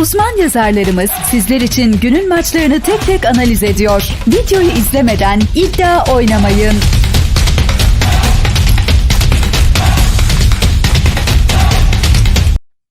Uzman yazarlarımız sizler için günün maçlarını tek tek analiz ediyor. Videoyu izlemeden iddia oynamayın.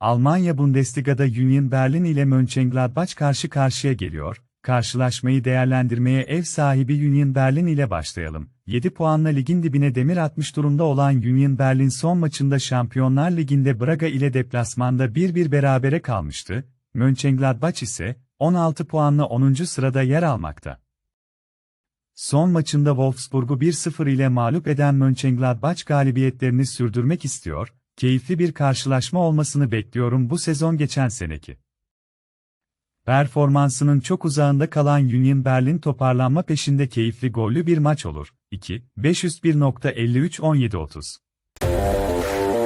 Almanya Bundesliga'da Union Berlin ile Mönchengladbach karşı karşıya geliyor. Karşılaşmayı değerlendirmeye ev sahibi Union Berlin ile başlayalım. 7 puanla ligin dibine demir atmış durumda olan Union Berlin son maçında Şampiyonlar Ligi'nde Braga ile deplasmanda 1-1 berabere kalmıştı. Mönchengladbach ise 16 puanla 10. sırada yer almakta. Son maçında Wolfsburg'u 1-0 ile mağlup eden Mönchengladbach galibiyetlerini sürdürmek istiyor, keyifli bir karşılaşma olmasını bekliyorum bu sezon geçen seneki. Performansının çok uzağında kalan Union Berlin toparlanma peşinde keyifli gollü bir maç olur. 2, 501.53-17-30